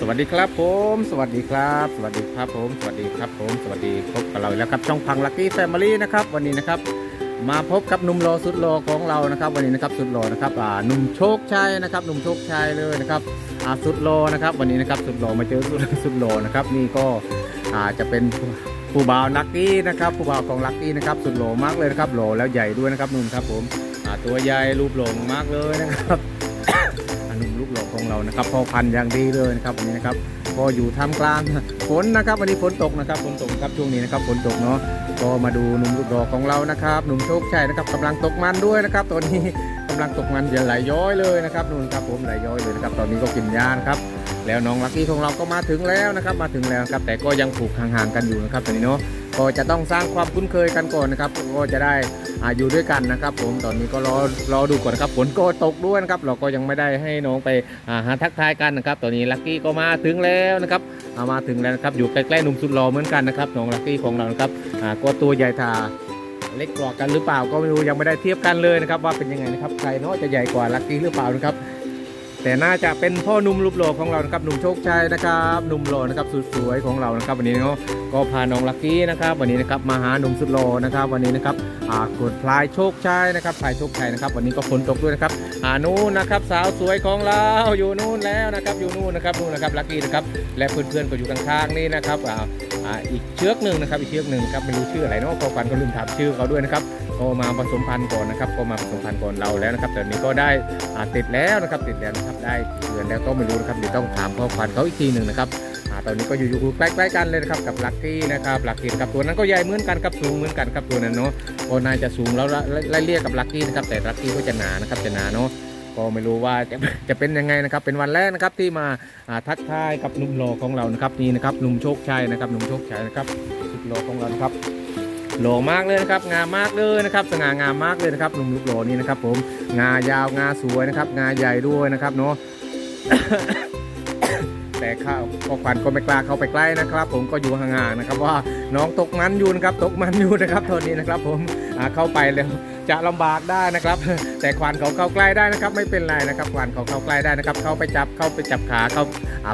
สวัสดีครับผม สวัสดีครับ สวัสดีครับผม สวัสดีครับผม สวัสดีพบกับเราอีกแล้วครับช่องพังลักกี้แฟมิลี่นะครับวันนี้นะครับ มาพบกับหนุ่มโลสุดโลของเรานะครับ วันนี้นะครับสุดโลนะครับอ่าหนุ่มโชคชัยนะครับหนุ่มโชคชัยเลยนะครับอ่าสุดโลนะครับ วันนี้นะครับสุดโลมาเจอสุดสุดโลนะครับนี่ก็อ่าจะเป็นผู้บ่าวลักกี้นะครับผู้บ่าวของลักกี้นะครับสุดโลมากเลยนะครับโลแล้วใหญ่ด้วยนะครับนุ่มครับผมอ่าตัวใหญ่รูปโลงมากเลยนะครับ ของเรานะครับพอพันธุ์อย่างดีเลยนะครับวันนี้นะครับก็อยู่ท่ามกลางฝนนะครับวันนี้ฝนตกนะครับฝนตกครับช่วงนี้นะครับฝนตกเนาะก็มาดูหนุ่มลูกหลอกของเรานะครับหนุ่มโชคชัยนะครับกำลังตกมันด้วยนะครับตอนนี้กำลังตกมันอย่าไหลย้อยเลยนะครับนู่นครับผมไหลย้อยเลยนะครับตอนนี้ก็กินยานะครับแล้วน้องลักกี้ของเราก็มาถึงแล้วนะครับมาถึงแล้วครับแต่ก็ยังผูกห่างๆกันอยู่นะครับตอนนี้เนาะ ก็จะต้องสร้างความคุ้นเคยกันก่อนนะครับ ก็จะได้อาอยู่ด้วยกันนะครับ ผมตอนนี้ก็รอรอดูก่อนนะครับฝนก็ตกด้วยนะครับ เราก็ยังไม่ได้ให้น้องไปหาทักทายกันนะครับ ตอนนี้ลักกี้ก็มาถึงแล้วนะครับามาถึงแล้วนะครับ อยู่ใกล้ๆหนุ่มสุดหล่อเหมือนกันนะครับน้องลักกี้ของเรานะครับอ่าก็ตัวใหญ่ทาเล็กกว่ากันหรือเปล่าก็ไม่รู้ยังไม่ได้เทียบกันเลยนะครับ ว่าเป็นยังไงนะครับใครเนาะจะใหญ่กว่าลักกี้หรือเปล่านะครับ แต่น่าจะเป็นพ่อหนุ่มรูปหล่อของเรานะครับหนุ่มโชคชัยนะครับหนุ่มหล่อนะครับสุดสวยของเรานะครับ วันนี้เนาะก็พาน้องลักกี้นะครับ วันนี้นะครับมาหาหนุ่มสุดหล่อนะครับ วันนี้นะครับกดพลายโชคชัยนะครับพลายโชคชัยนะครับ วันนี้ก็ฝนตกด้วยนะครับอ่านู่นนะครับ สาวสวยของเราอยู่นู่นแล้วนะครับ อยู่นู่นนะครับนู่นนะครับลักกี้นะครับและเพื่อนๆก็อยู่ข้างๆนี่นะครับ อีกเชือกหนึ่งนะครับอีกเชือกหนึ่งครับไม่รู้ชื่ออะไรเนาะพอฟันก็ลืมถามชื่อเขาด้วยนะครับก็มาผสมพันธุ์ก่อนนะครับก็มาผสมพันธุ์ก่อนเราแล้วนะครับแต่นี้ก็ได้ติดแล้วนะครับติดแล้วนะครับได้เดือนแล้วก็ไม่รู้นะครับเดี๋ยวต้องถามพ่อพันเขาอีกทีหนึ่งนะครับตอนนี้ก็อยู่อยู่ใกล้ๆกันเลยนะครับกับลักกี้นะครับลักกี้กับตัวนั้นก็ใหญ่เหมือนกันครับสูงเหมือนกันครับตัวนั้นเนาะก็น่าจะสูงแล้วไล่เรียกกับลักกี้นะครับแต่ลักกี้ก็จะหนานะครับจะหนาเนาะ ก็ไม่รู้ว่าจะจะเป็นยังไงนะครับ เป็นวันแรกนะครับที่มาทักทายกับหนุ่มหล่อของเรานะครับนี่นะครับหนุ่มโชคชัยนะครับหนุ่มโชคชัยนะครับสุดหล่อของเรานะครับหล่อมากเลยนะครับงามมากเลยนะครับสง่างามมากเลยนะครับหนุ่มลูกหล่อนี่นะครับ ผมงายาวงาสวยนะครับ งาใหญ่ด้วยนะครับเนาะแต่ข้าวพอควันก็ไม่กล้าเข้าไปใกล้นะครับ ผมก็อยู่ห่างๆนะครับ ว่าน้องตกมันอยู่นะครับตกมันอยู่นะครับตอนนี้นะครับ ผมเข้าไปแล้ว จะลำบากได้นะครับ แต่ควันเขาเข้าใกล้ได้นะครับ ไม่เป็นไรนะครับควันเขาเข้าใกล้ได้นะครับ เข้าไปจับเข้าไปจับขาเข้า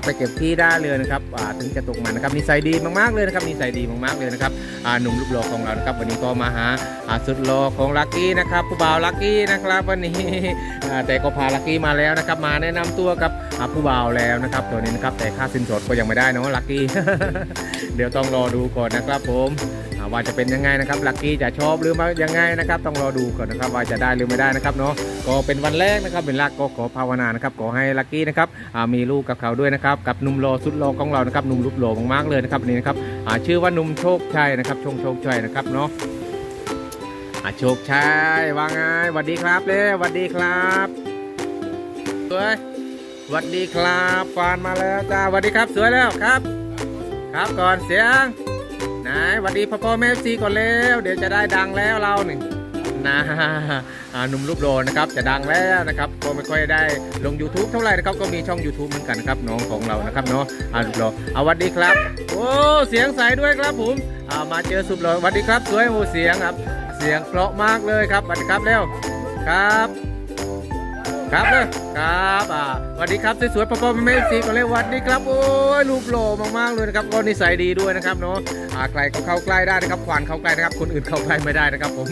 ไปเก็บที่ได้เลยนะครับถึงจะตกมันนะครับนิสัยดีมากๆเลยนะครับนิสัยดีมากๆเลยนะครับหนุ่มรูปหล่อของเรานะครับ วันนี้ก็มาหาสุดหล่อของลักกี้นะครับผู้บ่าวลักกี้นะครับวันนี้แต่ก็พาลักกี้มาแล้วนะครับ มาแนะนำตัวกับผู้บ่าวแล้วนะครับตัวนี้นะครับแต่ค่าสินสดก็ยังไม่ได้เนอะลักกี้เดี๋ยวต้องรอดูก่อนนะครับผม ว่าจะเป็นยังไงนะครับลักกี้จะชอบหรือไม่ยังไงนะครับ ต้องรอดูก่อนนะครับว่าจะได้หรือไม่ได้นะครับเนาะก็เป็นวันแรกนะครับเป็นลักก็ขอภาวนานะครับขอให้ลักกี้นะครับมีลูกกับเขาด้วยนะครับกับหนุ่มโลสุดโลของเรานะครับหนุ่มรูปโลมากๆเลยนะครับนนี้นะครับชื่อว่าหนุ่มโชคชัยนะครับชงโชคชัยนะครับเนาะอาโชคชัยว่าไงสวัสดีครับเร็วสวัสดีครับสวยสวัสดีครับฟานมาแล้วจ้าสวัสดีครับสวยแล้วครับ ครับก่อนเสียง ไหนสวัสดีพ่อพ่อแม่ซีก่อนเร็วเดี๋ยวจะได้ดังแล้วเราหนึ่งนะอ่าหนุ่มรูปโลนะครับจะดังแล้วนะครับก็ไม่ค่อยได้ลง YouTube เท่าไหร่นะครับก็มีช่อง YouTube เหมือนกันนะครับน้องของเรานะครับเนาะอ่ารูปโลเอาสวัสดีครับ โอ้เสียงใสด้วยครับผมอ่ามาเจอสุดโลสวัสดีครับสวยโอ้เสียงครับ เสียงเพราะมากเลยครับสวัสดีครับเร็วครับ ครับเลยครับอ่าสวัสดีครับสวยๆพ่อพ่อแม่สีก่อนเลยวัดนี่ครับโอ้ยรูปหล่อมากๆเลยนะครับก็นิสัยดีด้วยนะครับเนาะอ่าใครเข้าใกล้ได้นะครับขวานเข้าใกล้นะครับ คนอื่นเข้าใกล้ไม่ได้นะครับ ผม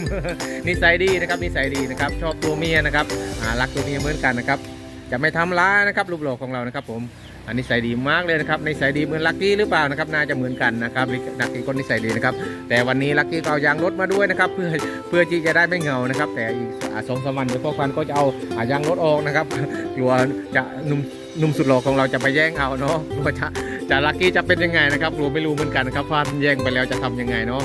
นิสัยดีนะครับนิสัยดีนะครับ ชอบตัวเมียนะครับอ่ารักตัวเมียเหมือนกันนะครับ จะไม่ทำร้ายนะครับรูปหล่อของเรานะครับผม อันนิสัยดีมากเลยนะครับในิสัยดีเหมือนลักกี้หรือเปล่านะครับน่าจะเหมือนกันนะครับลักกี้คนนิสัยดีนะครับแต่วันนี้ลักกี้ก็เอายางรถมาด้วยนะครับเพื่อเพื่อที่จะได้ไม่เหงานะครับ แต่อีกสองสามวันเดี๋ยวพ่อควันก็จะเอายางรถออกนะครับกลัวจะนุ่มหนุ่มสุดหล่อของเราจะไปแย่งเอาเนาะกลัวจะจะลักกี้จะเป็นยังไงนะครับกลัวไม่รู้เหมือนกันนะครับพลาดแย่งไปแล้วจะทำยังไงเนาะ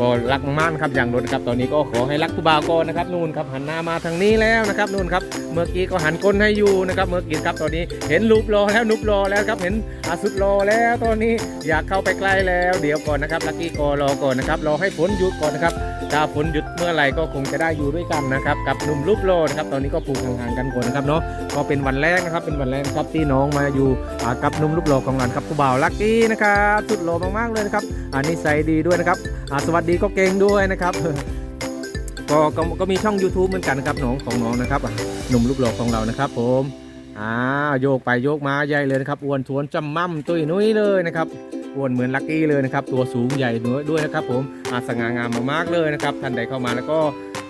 ก็รักมากครับอย่างรถนครับตอนนี้ก็ขอให้รักผู้บ่าวก่อนนะครับนู่นครับหันหน้ามาทางนี้แล้วนะครับนู่นครับเมื่อกี้ก็หันก้นให้อยู่นะครับเมื่อกี้ครับตอนนี้เห็นรูปรอแล้วนุบรอแล้วครับเห็นอาสุดรอแล้วตอนนี้อยากเข้าไปใกล้แล้วเดี๋ยวก่อนนะครับลักกี้ก็รอก่อนนะครับรอให้ฝนหยุดก่อนนะครับ ถ้าฝนหยุดเมื่อไหร่ก็คงจะได้อยู่ด้วยกันนะครับกับหนุ่มรูปโลนะครับตอนนี้ก็ปลูกห่างๆกันก่อนนะครับเนาะก็เป็นวันแรกนะครับเป็นวันแรกครับที่น้องมาอยู่กับหนุ่มรูปโลของเราครับผู้บ่าวลักกี้นะครับสุดโลมากๆเลยนะครับอันนี้ใส่ดีด้วยนะครับสวัสดีก็เก่งด้วยนะครับก็ก็ก็มีช่อง YouTube เหมือนกันนะครับน้องของน้องนะครับหนุ่มรูปโลของเรานะครับ ผมอ่าโยกไปโยกมาใหญ่เลยนะครับอ้วนทวนจำมั่มตุยนุ้ยเลยนะครับ อ้วนเหมือนลักกี้เลยนะครับ ตัวสูงใหญ่ด้วยนะครับ ผมอ่าสง่างามมากๆเลยนะครับท่านใดเข้ามาแล้วก็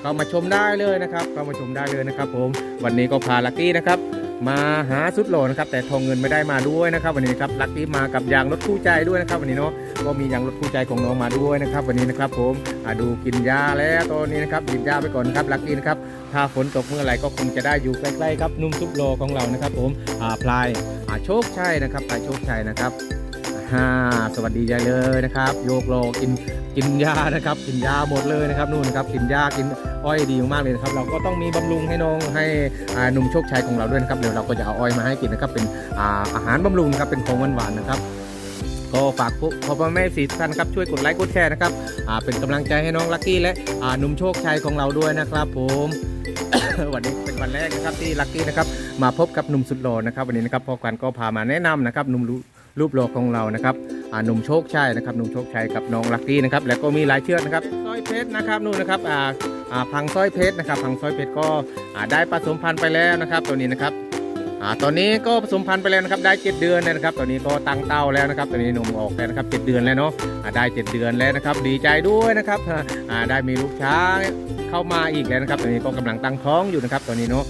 เข้ามาชมได้เลยนะครับเข้ามาชมได้เลยนะครับ ผมวันนี้ก็พาลักกี้นะครับมาหาสุดโหล่นะครับ แต่ทองเงินไม่ได้มาด้วยนะครับ วันนี้นะครับลักกี้มากับยางรถคู่ใจด้วยนะครับ วันนี้เนาะก็มียางรถคู่ใจของน้องมาด้วยนะครับ วันนี้นะครับ ผมอ่าดูกินยาแล้วตอนนี้นะครับกินยาไปก่อนครับลักกี้นะครับถ้าฝนตกเมื่อไหร่ก็คงจะได้อยู่ใกล้ๆครับนุ่มซุปโลของเรานะครับ ผมอ่าพลายอ่าโชคชัยนะครับพลายโชคชัยนะครับ ฮ่าสวัสดียายเลยนะครับ โยกโลกินกินยานะครับ กินยาหมดเลยนะครับนู่นครับกินยากินอ้อยดีมากเลยนะครับ เราก็ต้องมีบำรุงให้น้องให้หนุ่มโชคชัยของเราด้วยนะครับเดี๋ยวเราก็จะเอาอ้อยมาให้กินนะครับเป็นอาอาหารบำรุงครับเป็นของหวานๆนะครับก็ฝากพ่อพ่อแม่สี่ท่านครับช่วยกดไลค์กดแชร์นะครับเป็นกำลังใจให้น้องลักกี้และหนุ่มโชคชัยของเราด้วยนะครับผมวันนี้เป็นวันแรกนะครับที่ลักกี้นะครับมาพบกับหนุ่มสุดหล่อนะครับ วันนี้นะครับพ่อควันก็พามาแนะนำนะครับหนุ่ม รูปหล่อของเรานะครับหนุ่มโชคชัยนะครับหนุ่มโชคชัยกับน้องลักกี้นะครับแล้วก็มีหลายเชือกนะครับสร้อยเพชรนะครับนู่นนะครับพังสร้อยเพชรนะครับพังสร้อยเพชรก็ได้ผสมพันธุ์ไปแล้วนะครับ ตัวนี้นะครับตอนนี้ก็ผสมพันธุ์ไปแล้วนะครับได้ 7 เดือนแล้วนะครับตอนนี้ก็ตั้งเต้าแล้วนะครับตอนนี้หนมออกแล้วนะครับ 7 เดือนแล้วเนาะได้ 7 เดือนแล้วนะครับ ดีใจด้วยนะครับได้มีลูกช้างเข้ามาอีกแล้วนะครับ ตอนนี้ก็กำลังตั้งท้องอยู่นะครับตอนนี้เนาะ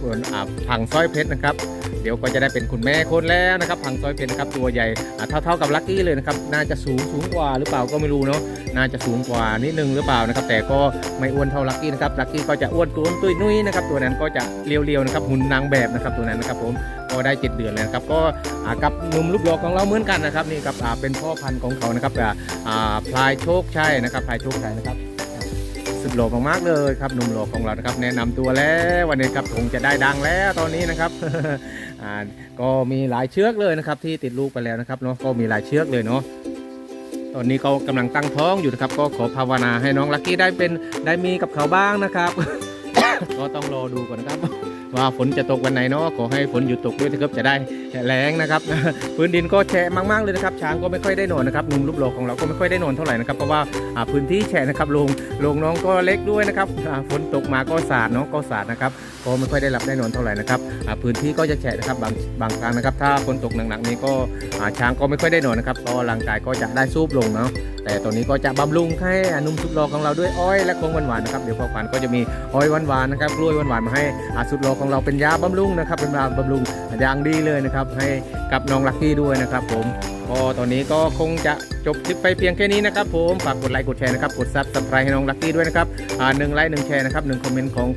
คุณอ่าพังสร้อยเพชรนะครับ เดี๋ยวก็จะได้เป็นคุณแม่คนแล้วนะครับพังสร้อยเพชรนะครับตัวใหญ่อ่าเท่าๆกับลักกี้เลยนะครับน่าจะสูงสูงกว่าหรือเปล่าก็ไม่รู้เนาะน่าจะสูงกว่านิดนึงหรือเปล่านะครับ แต่ก็ไม่อ้วนเท่าลักกี้นะครับลักกี้ก็จะอ้วนตัวตุ้ยนุ้ยนะครับตัวนั้นก็จะเรียวๆนะครับหุ่นนางแบบนะครับตัวนั้นนะครับผมก็ได้7เดือนแล้วนะครับก็อ่ากับหนุ่มลูกหลอกของเราเหมือนกันนะครับนี่ครับเป็นพ่อพันธุ์ของเขานะครับอ่อ่าพลายโชคชัยนะครับพลายโชคชัยนะครับ สุดหล่อมากๆเลยครับหนุ่มหล่อของเรานะครับ แนะนำตัวแล้ววันนี้ครับคงจะได้ดังแล้วตอนนี้นะครับอ่าก็มีหลายเชือกเลยนะครับ ที่ติดลูกไปแล้วนะครับเนาะก็มีหลายเชือกเลยเนาะตอนนี้เขากำลังตั้งท้องอยู่นะครับ ก็ขอภาวนาให้น้องลักกี้ได้เป็นได้มีกับเขาบ้างนะครับ ก็ต้องรอดูก่อนนะครับ ว่าฝนจะตกวันไหนเนาะขอให้ฝนหยุดตกด้วยนะครับจะได้แรงนะครับพื้นดินก็แฉะมากๆเลยนะครับ ช้างก็ไม่ค่อยได้นอนนะครับนุ่มรูปหล่อของเราก็ไม่ค่อยได้นอนเท่าไหร่นะครับเพราะว่าพื้นที่แฉะนะครับโรงโรงน้องก็เล็กด้วยนะครับฝนตกมาก็สาดน้องก็สาดนะครับก็ไม่ค่อยได้หลับได้นอนเท่าไหร่นะครับพื้นที่ก็จะแฉะนะครับบางบางครั้งนะครับ ถ้าฝนตกหนักๆนี้ก็ช้างก็ไม่ค่อยได้นอนนะครับก็ร่างกายก็จะได้ซูบลงเนาะ แต่ตอนนี้ก็จะบำรุงให้อานุ่มสุดหล่อของเราด้วยอ้อยและโค้งหวานๆนะครับเดี๋ยวพอควันก็จะมีอ้อยหวานๆนะครับกล้วยหวานๆมาให้อาสุดหล่อของเราเป็นยาบำรุงนะครับเป็นยาบำรุงอย่างดีเลยนะครับให้กับน้องลักกี้ด้วยนะครับผมก็ตอนนี้ก็คงจะจบคลิปไปเพียงแค่นี้นะครับผมฝากกดไลค์กดแชร์นะครับกดซับสไครต์ให้น้องลักกี้ด้วยนะครับหนึ่งไลค์หนึ่งแชร์นะครับหนึ่งคอมเมนต์ของ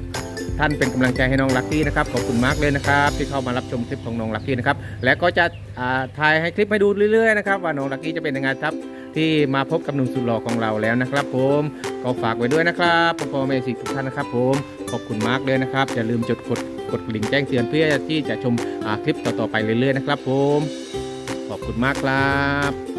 ท่านเป็นกำลังใจให้น้องลักกี้นะครับขอบคุณมากเลยนะครับที่เข้ามารับชมคลิปของน้องลักกี้นะครับและก็จะถ่ายให้คลิปให้ดูเรื่อยๆนะครับว่าน้องลักกี้จะเป็นยังไงครับ ที่มาพบกับหนุ่มสุดหล่อของเราแล้วนะครับผมก็ฝากไว้ด้วยนะครับพ่อแม่สิทุกท่านนะครับผมขอบคุณมากเลยนะครับอย่าลืมจดกดกดกระดิ่งแจ้งเตือนเพื่อที่จะชมคลิปต่อๆไปเรื่อยๆนะครับผมขอบคุณมากครับ